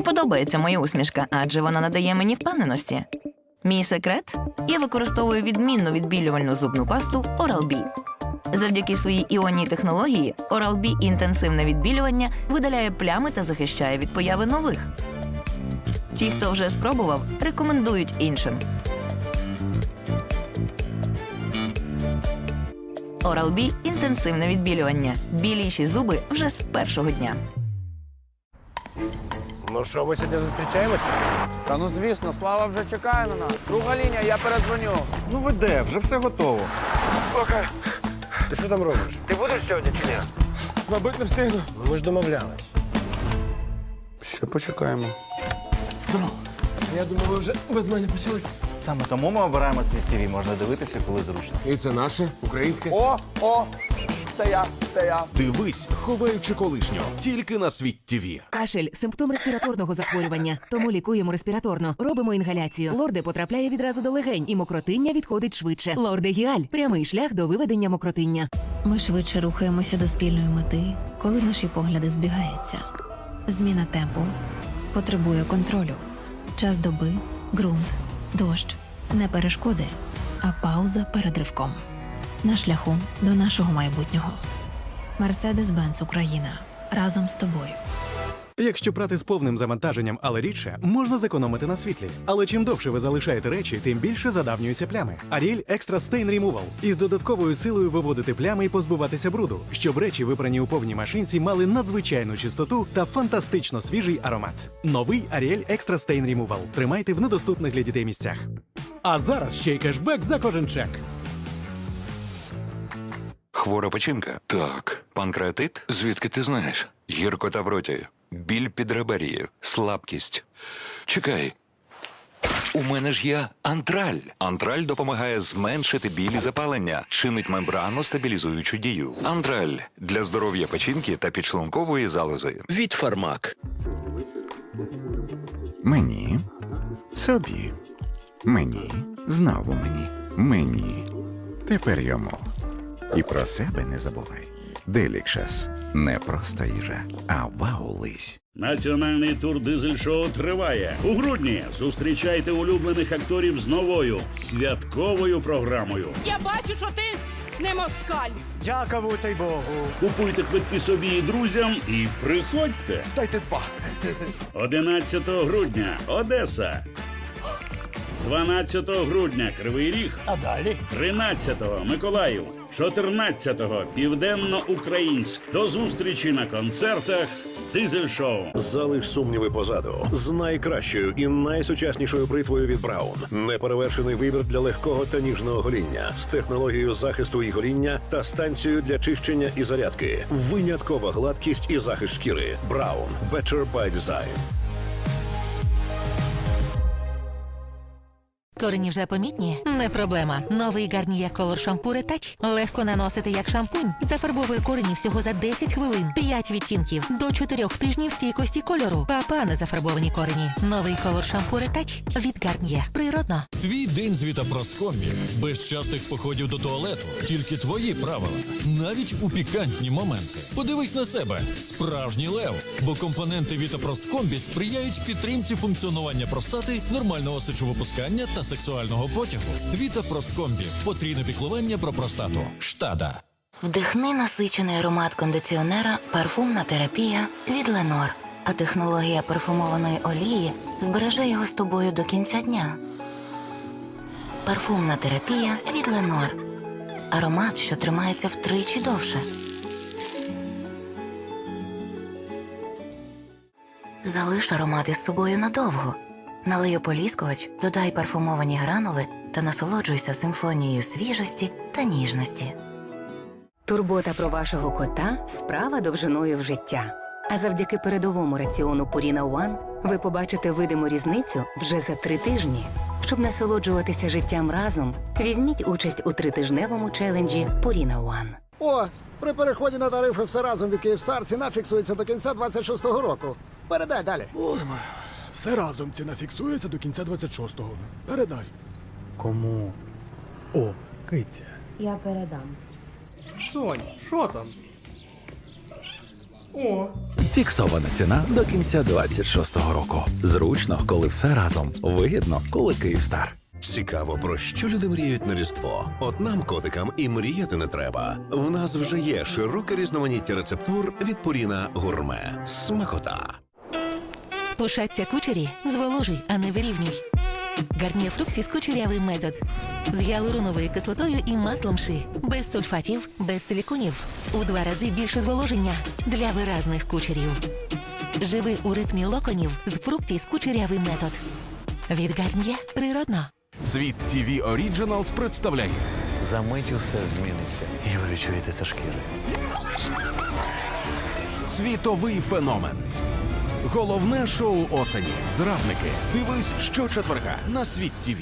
Мені подобається моя усмішка, адже вона надає мені впевненості. Мій секрет я використовую відмінну відбілювальну зубну пасту Oral-B. Завдяки своїй іонній технології Oral-B інтенсивне відбілювання видаляє плями та захищає від появи нових. Ті, хто вже спробував, рекомендують іншим. Oral-B – інтенсивне відбілювання. Біліші зуби вже з першого дня. Ну що, ми сьогодні зустрічаємося? Та ну звісно, Слава вже чекає на нас. Друга лінія, я передзвоню. Ну ви де, вже все готово. Окей. Ти що там робиш? Ти будеш сьогодні чи ні? Мабуть, не встигну. Ну, ми ж домовлялись. Ще почекаємо. Я думав, ви вже без мене почали. Саме тому ми обираємо світ ТВ. Можна дивитися, коли зручно. І це наше, українське. О, о, це я, це я. Дивись, ховаючи колишнього, тільки на світ ТВ. Кашель симптом респіраторного захворювання. Тому лікуємо респіраторно. Робимо інгаляцію. Лорде потрапляє відразу до легень, і мокротиння відходить швидше. Лорде Гіаль прямий шлях до виведення мокротиння. Ми швидше рухаємося до спільної мети, коли наші погляди збігаються. Зміна темпу потребує контролю. Час доби, ґрунт, дощ не перешкоди, а пауза перед ривком. На шляху до нашого майбутнього. Мерседес-Бенц Україна разом з тобою. Якщо прати з повним завантаженням, але рідше, можна зекономити на світлі. Але чим довше ви залишаєте речі, тим більше задавнюються плями. Ariel Extra Stain Removal із додатковою силою виводити плями і позбуватися бруду, щоб речі, випрані у повній машинці, мали надзвичайну чистоту та фантастично свіжий аромат. Новий Ariel Extra Stain Removal. Тримайте в недоступних для дітей місцях. А зараз ще й кешбек за кожен чек. Хвора печінка? Так. Панкреатит? Звідки ти знаєш? Гіркота в роті, біль під ребер'ї, слабкість. Чекай. У мене ж є антраль. Антраль допомагає зменшити біль і запалення, чинить мембрану стабілізуючу дію. Антраль для здоров'я печінки та підшлункової залози. Від Фармак. Мені, собі, мені, знову мені, мені, тепер йому. І про себе не забувай. Делікшес не просто їжа, а вау-лись. Національний тур дизель шоу триває. У грудні зустрічайте улюблених акторів з новою святковою програмою. Я бачу, що ти не москаль. Дякувати Богу. Купуйте квитки собі і друзям і приходьте. Дайте два. 11 грудня Одеса. 12 грудня Кривий Ріг. А далі? 13-го Миколаїв, 14-го Південно-Українськ. До зустрічі на концертах Дизель Шоу. Залиш сумніви позаду з найкращою і найсучаснішою бритвою від Браун. Неперевершений вибір для легкого та ніжного гоління з технологією захисту і гоління та станцією для чищення і зарядки. Виняткова гладкість і захист шкіри. Браун Better by Design. Корені вже помітні? Не проблема. Новий Гарніє Color шампур Touch. Легко наносити як шампунь. Зафарбовує корені всього за 10 хвилин. 5 відтінків до 4 тижнів стійкості кольору. Папа на зафарбовані корені. Новий Color шампур Touch від Гарніє. Природно. Твій день з Вітапросткомбі. Без частих походів до туалету. Тільки твої правила. Навіть у пікантні моменти. Подивись на себе. Справжній лев. Бо компоненти Вітапросткомбі сприяють підтримці функціонування простати, нормального сечовипускання та сексуального потягу. Вітапросткомбі. Потрійне піклування про простату. Штада. Вдихни насичений аромат кондиціонера парфумна терапія від Ленор. А технологія парфумованої олії збереже його з тобою до кінця дня. Парфумна терапія від Ленор. Аромат, що тримається втричі довше. Залиш аромат із собою надовго. Налий ополіскувач, додай парфумовані гранули та насолоджуйся симфонією свіжості та ніжності. Турбота про вашого кота справа довжиною в життя. А завдяки передовому раціону Purina One ви побачите видиму різницю вже за три тижні. Щоб насолоджуватися життям разом, візьміть участь у тритижневому челенджі Purina One. О, при переході на тарифи все разом від Київстар ціна фіксується до кінця 26-го року. Передай далі. Ой, все разом ціна фіксується до кінця 26-го. Передай. Кому? О, киця. Я передам. Сонь, що там? О, Фіксована ціна до кінця 26-го року. Зручно, коли все разом. Вигідно, коли Київстар. Цікаво, про що люди мріють на Різдво. От нам, котикам, і мріяти не треба. В нас вже є широке різноманіття рецептур від Пуріна Гурме. Смакота. Пушаться кучері зволожуй, а не вирівнюй. Гарнір фруктів кучерявий метод. З гіалуроновою кислотою і маслом ши. Без сульфатів, без силіконів. У два рази більше зволоження для виразних кучерів. Живи у ритмі локонів з фруктів кучерявий метод. Від Гарнє природно. Світ TV Originals представляє За мить усе зміниться, і ви відчуєте це шкіри. світовий феномен. Головне шоу осені. Зрадники. Дивись щочетверга на світ ТВ.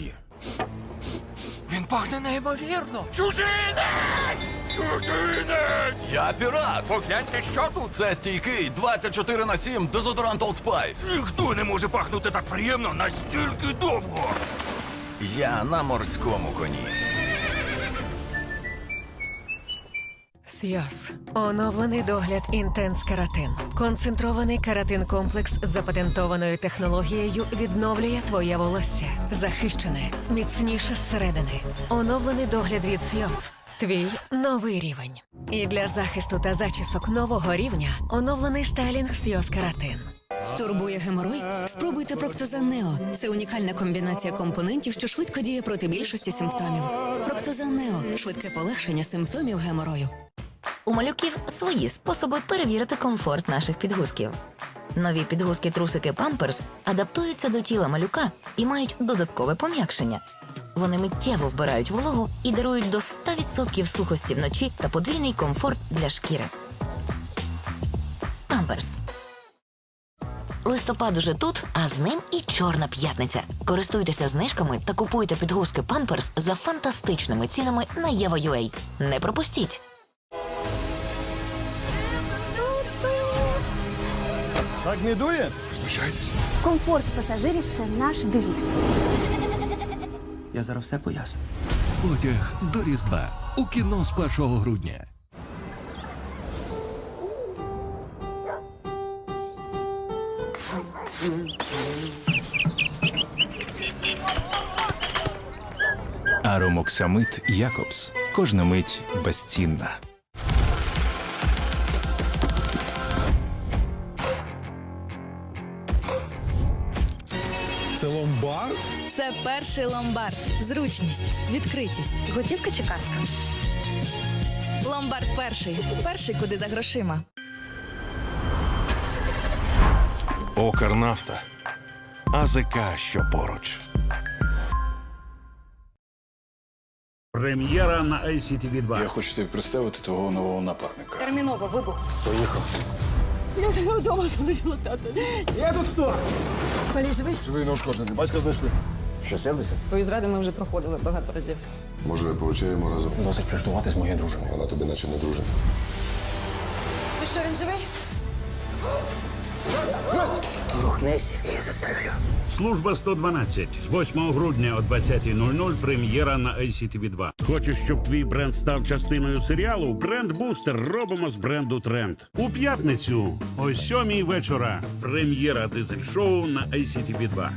Він пахне неймовірно. Чужинець! Чужинець! Я пірат. Погляньте, що тут. Це стійкий 24 на 7 дезодорант Old Spice. Ніхто не може пахнути так приємно настільки довго. Я на морському коні. Сйоз. Оновлений догляд Інтенс Каратин. Концентрований каратин комплекс з запатентованою технологією відновлює твоє волосся. Захищене, міцніше зсередини. Оновлений догляд від Сйоз. Твій новий рівень. І для захисту та зачісок нового рівня оновлений стайлінг Сйоз Каратин. Турбує геморой? Спробуйте Проктозан Нео. Це унікальна комбінація компонентів, що швидко діє проти більшості симптомів. Проктозан Нео швидке полегшення симптомів геморою. У малюків свої способи перевірити комфорт наших підгузків. Нові підгузки трусики Pampers адаптуються до тіла малюка і мають додаткове пом'якшення. Вони миттєво вбирають вологу і дарують до 100% сухості вночі та подвійний комфорт для шкіри. Pampers. Листопад уже тут, а з ним і чорна п'ятниця. Користуйтеся знижками та купуйте підгузки Pampers за фантастичними цінами на Єва.ua. Не пропустіть! Так не дує? Комфорт пасажирів це наш девіз. Я зараз все поясню. Потяг до Різдва у кіно з 1 грудня. Аромоксамит Якобс. Кожна мить безцінна. Це ломбард? Це перший ломбард. Зручність, відкритість. Готівка чи картка? Ломбард перший. Перший, куди за грошима. Окрнафта. АЗК, що поруч. Прем'єра на ICTV 2. хочу тобі представити твого нового напарника. Терміново вибух. Поїхав. Я вдома залишила тато. Я тут хто? Колі живий? Живий неушкоджений. Батька знайшли. Що сядеться? Твої зради ми вже проходили багато разів. Може, повечеряємо разом. Досить фліртувати з моєю дружиною. Вона тобі наче не дружина. Ви що, він живий? Рухнись і застрелю. Служба 112 з 8 грудня о 20.00 прем'єра на ICTV 2. Хочеш, щоб твій бренд став частиною серіалу? Бренд Бустер робимо з бренду Тренд. У п'ятницю о 7 вечора. Прем'єра дизель-шоу на ICTV 2.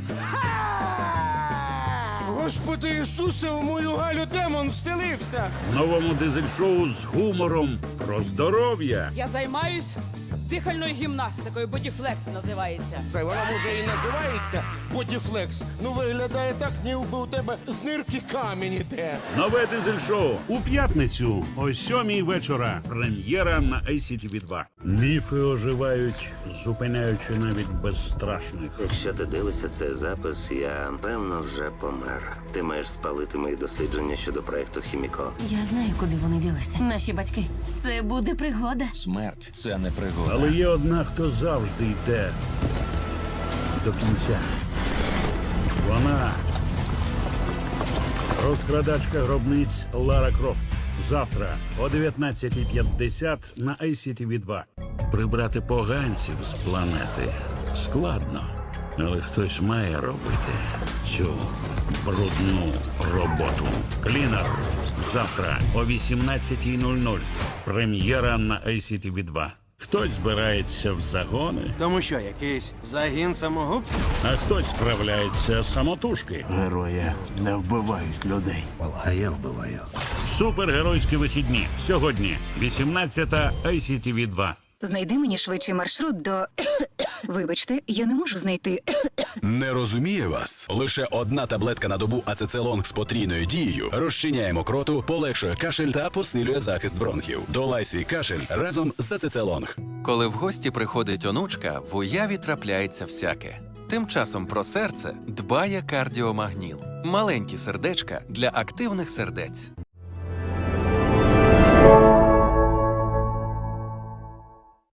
Господи Ісусе, у мою Галю демон вселився. В новому дизель-шоу з гумором про здоров'я. Я займаюсь дихальною гімнастикою, бодіфлекс називається. Та вона може і називається Бодіфлекс. Ну виглядає так, ніби у тебе з нирки камінь іде. Нове дизель-шоу у п'ятницю о 7 вечора. Прем'єра на ICTV 2. Міфи оживають, зупиняючи навіть безстрашних. Якщо ти дивишся цей запис, я певно вже помер. Ти маєш спалити мої дослідження щодо проекту Хіміко. Я знаю, куди вони ділися. Наші батьки. Це буде пригода. Смерть це не пригода. Але є одна, хто завжди йде до кінця. Вона розкрадачка гробниць Лара Крофт. Завтра о 19.50 на ICTV 2. Прибрати поганців з планети складно, але хтось має робити цю брудну роботу. Клінер. Завтра о 18.00. Прем'єра на ICTV 2. Хтось збирається в загони, Тому що якийсь загін самогубців? а хтось справляється самотужки. Герої не вбивають людей. А я вбиваю. Супергеройські вихідні. Сьогодні 18 ICTV 2. Знайди мені швидший маршрут до. Вибачте, я не можу знайти. Не розуміє вас. Лише одна таблетка на добу ацецелонг з потрійною дією розчиняє мокроту, полегшує кашель та посилює захист бронхів. Долай свій кашель разом з ацецелонг. Коли в гості приходить онучка, в уяві трапляється всяке. Тим часом про серце дбає кардіомагніл. Маленькі сердечка для активних сердець.